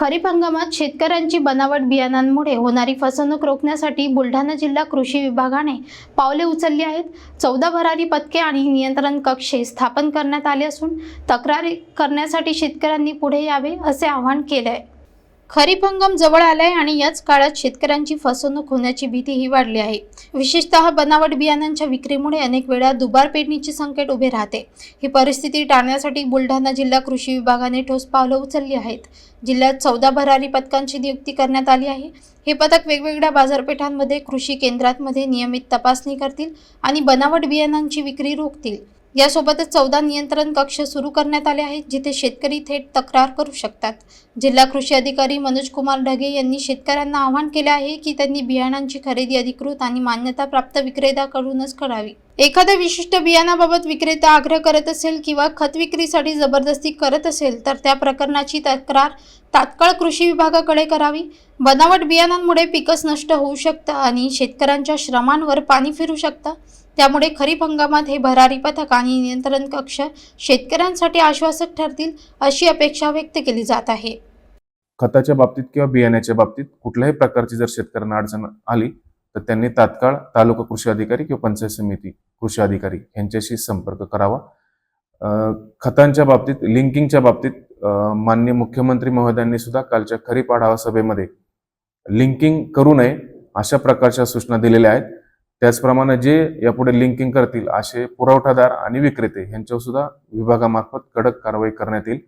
खरीप हंगामात शेतकऱ्यांची बनावट बियाणांमुळे होणारी फसवणूक रोखण्यासाठी बुलढाणा जिल्हा कृषी विभागाने पावले उचलली आहेत. चौदा भरारी पथके आणि नियंत्रण कक्षे स्थापन करण्यात आले असून तक्रारी करण्यासाठी शेतकऱ्यांनी पुढे यावे असे आवाहन केले आहे खरीप हंगाम जवळ आलाय आणि याच काळात शेतकऱ्यांची फसवणूक होण्याची भीतीही वाढली आहे. विशेषतः बनावट बियाणांच्या विक्रीमुळे अनेक वेळा दुबार पेरणीचे संकट उभे राहते. ही परिस्थिती टाळण्यासाठी बुलढाणा जिल्हा कृषी विभागाने ठोस पावलं उचलली आहेत. जिल्ह्यात चौदा भरारी पथकांची नियुक्ती करण्यात आली आहे. हे पथक वेगवेगळ्या बाजारपेठांमध्ये कृषी केंद्रांमध्ये नियमित तपासणी करतील आणि बनावट बियाणांची विक्री रोखतील. यासोबतच चौदा नियंत्रण कक्ष सुरू करण्यात आले आहेत जिथे शेतकरी थेट तक्रार करू शकतात. जिल्हा कृषी अधिकारी मनोज कुमार ढगे यांनी शेतकऱ्यांना आवाहन केले आहे की त्यांनी बियाणांची खरेदी अधिकृत आणि मान्यताप्राप्त विक्रेत्याकडूनच करावी. एखाद्या विशिष्ट बियाणाबाबत विक्रेता आग्रह करत असेल किंवा खत विक्रीसाठी जबरदस्ती करत असेल तर त्या प्रकरणाची तक्रार तात्काळ कृषी विभागाकडे करावी. बनावट बियाणांमुळे पिकच नष्ट होऊ शकतं आणि शेतकऱ्यांच्या श्रमांवर पाणी फिरू शकतं. त्यामुळे खरीप हंगामात हे भरारी पथक आणि नियंत्रण कक्ष शेतकऱ्यांसाठी आश्वासक ठरतील अशी अपेक्षा व्यक्त केली जात आहे. खताच्या बाबतीत किंवा बियाण्याच्या बाबतीत कुठल्याही प्रकारची जर शेतकऱ्यांना अडचण आली तर त्यांनी तात्काळ तालुका कृषी अधिकारी किंवा पंचायत समिती कृषी अधिकारी यांच्याशी संपर्क करावा. खतांच्या बाबतीत लिंकिंगच्या बाबतीत माननीय मुख्यमंत्री महोदयांनी सुद्धा कालच्या खरीप आढावा सभेमध्ये लिंकिंग करू नये अशा प्रकारच्या सूचना दिलेल्या आहेत. त्याचप्रमाणे जे यापुढे लिंकिंग करतील असे पुरवठादार आणि विक्रेते यांच्यावर सुद्धा विभागामार्फत कडक कारवाई करण्यात येईल.